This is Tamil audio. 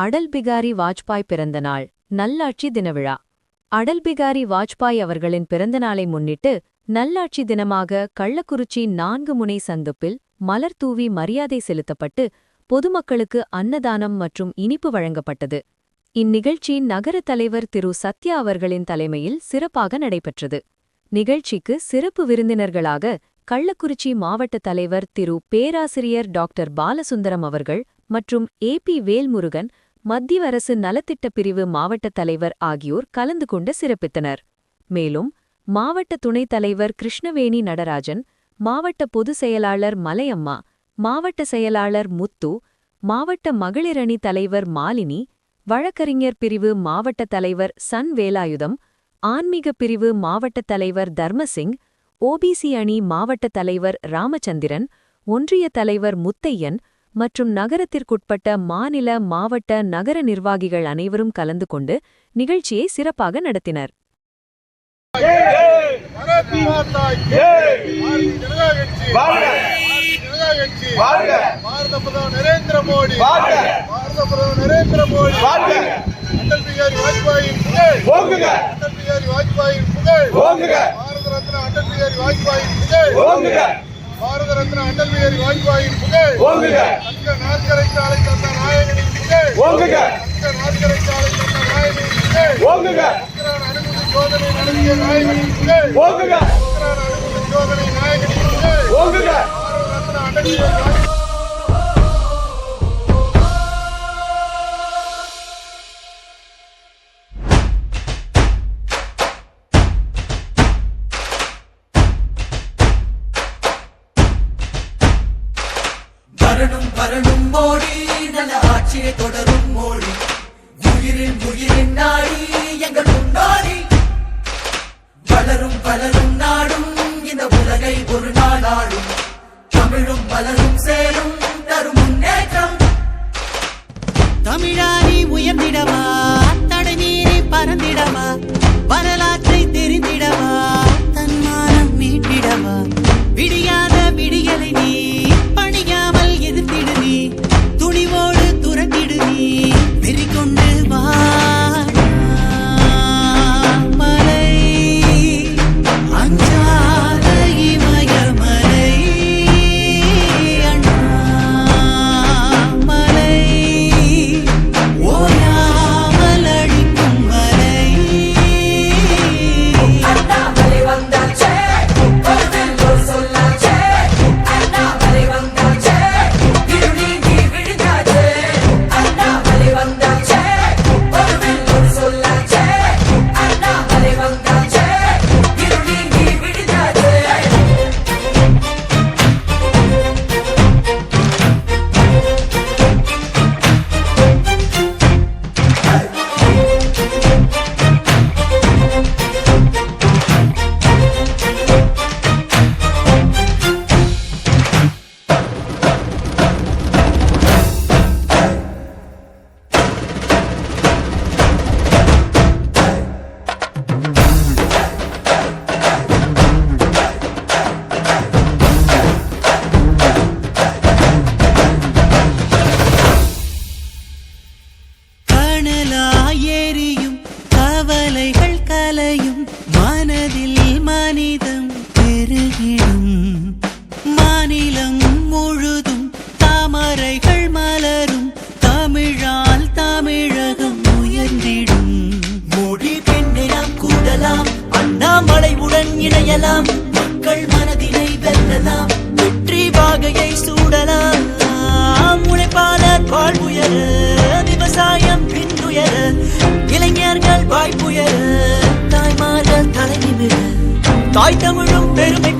அடல் பிகாரி வாஜ்பாய் பிறந்த நாள் நல்லாட்சி தினவிழா அடல் பிகாரி வாஜ்பாய் அவர்களின் பிறந்தநாளை முன்னிட்டு நல்லாட்சி தினமாக கள்ளக்குறிச்சி நான்கு முனை சந்துப்பில் மலர் தூவி மரியாதை செலுத்தப்பட்டு பொதுமக்களுக்கு அன்னதானம் மற்றும் இனிப்பு வழங்கப்பட்டது. இந்நிகழ்ச்சி நகர தலைவர் திரு சத்யா அவர்களின் தலைமையில் சிறப்பாக நடைபெற்றது. நிகழ்ச்சிக்கு சிறப்பு விருந்தினர்களாக கள்ளக்குறிச்சி மாவட்ட தலைவர் திரு பேராசிரியர் டாக்டர் பாலசுந்தரம் அவர்கள் மற்றும் ஏ பி வேல்முருகன் மத்திய அரசு நலத்திட்டப் பிரிவு மாவட்ட தலைவர் ஆகியோர் கலந்து கொண்டு சிறப்பித்தனர். மேலும் மாவட்ட துணைத் தலைவர் கிருஷ்ணவேணி நடராஜன் மாவட்ட பொதுச் செயலாளர் மலையம்மா மாவட்ட செயலாளர் முத்து மாவட்ட மகளிரணி தலைவர் மாலினி வழக்கறிஞர் பிரிவு மாவட்ட தலைவர் சன் வேலாயுதம் ஆன்மீக பிரிவு மாவட்ட தலைவர் தர்மசிங் ஓபிசி அணி மாவட்ட தலைவர் ராமச்சந்திரன் ஒன்றிய தலைவர் முத்தையன் மற்றும் நகரத்திற்குட்பட்ட மாநில மாவட்ட நகர நிர்வாகிகள் அனைவரும் கலந்து கொண்டு நிகழ்ச்சியை சிறப்பாக நடத்தினர். பாரத பிரதமர் நரேந்திர மோடி பாரத பிரதமர் நரேந்திர மோடி அடல் பிகாரி வாஜ்பாயின் புகழ் அடல் பிகாரி வாஜ்பாயின் புகழ் பாரத ரத்னா அடல் பிகாரி வாஜ்பாயின் புகழ் பாரத ரத்னா அடல் பிகாரி வாஜ்பாயின் புகழ். தங்க நாற்கரை சாலை தந்த நாயகனின் புகழ். தங்க நாற்கரை சாலை தந்த நாயகனின் புகழ். அணுகுண்டு சோதனை நடத்திய நாயகனின் புகழ். உக்ரான் வரணும் வரணும் மோடி. நல்ல ஆட்சியை தொடரும் மோடி. உயிரின் உயிரின் நாடி எங்கள் முன்னாடி. வளரும் வளரும் நாடும் இந்த உலகை ஒரு நாள் ஆளும். தமிழும் வளரும் சேரும் தரும் முன்னேற்றம். தமிழானி உயர்ந்திடமா? தடை மீறி பறந்திடவா வரலாற்றை தெரிந்து கவலைகள் கலையும் மனதில் மனிதம் பெருகிடும். மாநிலம் முழுதும் தாமரைகள் மலரும். தமிழால் தமிழகம் உயர்ந்திடும். மொழி பெண்ணை கூடலாம். அண்ணாமலையுடன் இணையலாம். மக்கள் மனதினை வெல்லலாம். வெற்றி வாகையை சூடலாம். உழைப்பாளர் வாழ்வுயர. வாய்ப்புயல் தாய்மார்கள் தலை தாய் தமிழும் பெருமை